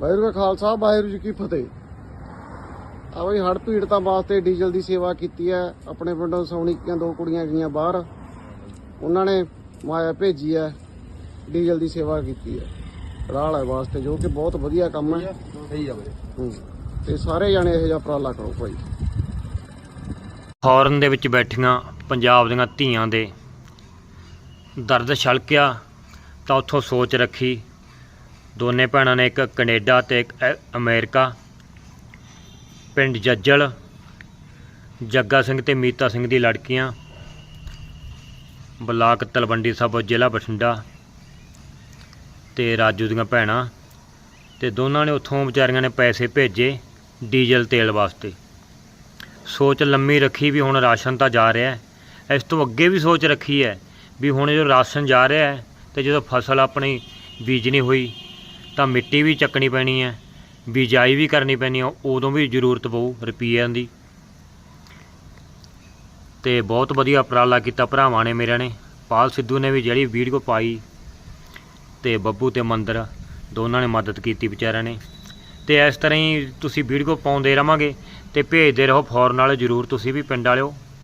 ਵਾਹਿਗੁਰੂ ਕਾ ਖਾਲਸਾ ਵਾਹਿਗੁਰੂ ਜੀ ਕੀ ਫਤਿਹ। ਆ ਬਈ ਹੜ੍ਹ ਪੀੜਤਾਂ ਵਾਸਤੇ ਡੀਜ਼ਲ ਦੀ ਸੇਵਾ ਕੀਤੀ ਹੈ। ਆਪਣੇ ਪਿੰਡੋਂ ਸੌਣੀਕੀਆਂ ਦੋ ਕੁੜੀਆਂ ਗਈਆਂ ਬਾਹਰ। ਉਹਨਾਂ ਨੇ ਮਾਇਆ ਭੇਜੀ ਹੈ ਡੀਜ਼ਲ ਦੀ ਸੇਵਾ ਕੀਤੀ ਹੈ। ਰਾਹਲ ਵਾਸਤੇ ਜੋ ਕਿ ਬਹੁਤ ਵਧੀਆ ਕੰਮ ਹੈ। ਸਹੀ ਆ ਹੂੰ। ਤੇ ਸਾਰੇ ਜਾਣੇ ਇਹੋ ਜਿਹਾ ਉਪਰਾਲਾ ਕਰੋ ਭਾਈ। ਫੌਰਨ ਦੇ ਵਿੱਚ ਬੈਠੀਆਂ ਪੰਜਾਬ ਦੀਆਂ ਧੀਆਂ ਦੇ ਦਰਦ ਛਲਕਿਆ ਤਾਂ ਉੱਥੋਂ ਸੋਚ ਰੱਖੀ ਦੋਨੇ ਭੈਣਾਂ ਨੇ ਇੱਕ ਕੈਨੇਡਾ ਤੇ ਇੱਕ ਅ- ਅਮਰੀਕਾ। ਪਿੰਡ ਜੱਜਲ, ਜੱਗਾ ਸਿੰਘ ਤੇ ਮੀਤਾ ਸਿੰਘ ਦੀ ਲੜਕੀਆਂ। ਬਲਾਕ ਤਲਵੰਡੀ ਸਾਬੋ ਜ਼ਿਲ੍ਹਾ ਬਠਿੰਡਾ ਤੇ ਰਾਜੂ ਦੀਆਂ ਭੈਣਾਂ ਤੇ ਦੋਨਾਂ ਨੇ ਉੱਥੋਂ ਵਿਚਾਰੀਆਂ ਨੇ ਪੈਸੇ ਭੇਜੇ ਡੀਜ਼ਲ ਤੇਲ ਵਾਸਤੇ। ਸੋਚ ਲੰਮੀ ਰੱਖੀ ਵੀ ਹੁਣ ਰਾਸ਼ਨ ਤਾਂ ਜਾ ਰਿਹਾ ਹੈ। ਇਸ ਤੋਂ ਅੱਗੇ ਵੀ ਸੋਚ ਰੱਖੀ ਹੈ ਵੀ ਹੁਣ ਜੋ ਰਾਸ਼ਨ ਜਾ ਰਿਹਾ ਹੈ ਤੇ ਜਦੋਂ ਫਸਲ ਆਪਣੀ ਬੀਜਣੀ ਹੋਈ ਤਾਂ ਮਿੱਟੀ ਵੀ ਚੱਕਣੀ ਪੈਣੀ ਹੈ, ਬਿਜਾਈ ਵੀ ਕਰਨੀ ਪੈਣੀ ਹੈ, ਉਦੋਂ ਵੀ ਜ਼ਰੂਰਤ ਪਊ ਰੁਪਈਆਂ ਦੀ। ਤੇ ਬਹੁਤ ਵਧੀਆ ਉਪਰਾਲਾ ਕੀਤਾ ਭਰਾਵਾਂ ਨੇ ਮੇਰਿਆਂ ਨੇ, ਪਾਲ ਸਿੱਧੂ ਨੇ ਵੀ ਜਿਹੜੀ ਵੀਡੀਓ ਪਾਈ ਤੇ ਬੱਬੂ ਤੇ ਮੰਦਰ, ਦੋਨਾਂ ਨੇ ਮਦਦ ਕੀਤੀ ਵਿਚਾਰਿਆਂ ਨੇ। ਤੇ ਇਸ ਤਰ੍ਹਾਂ ਹੀ ਤੁਸੀਂ ਵੀਡੀਓ ਪਾਉਂਦੇ ਰਵਾਂਗੇ ਤੇ ਭੇਜਦੇ ਰਹੋ, ਫੌਰਨ ਵਾਲੇ ਜਰੂਰ ਤੁਸੀਂ ਵੀ ਪਿੰਡ ਵਾਲਿਓ।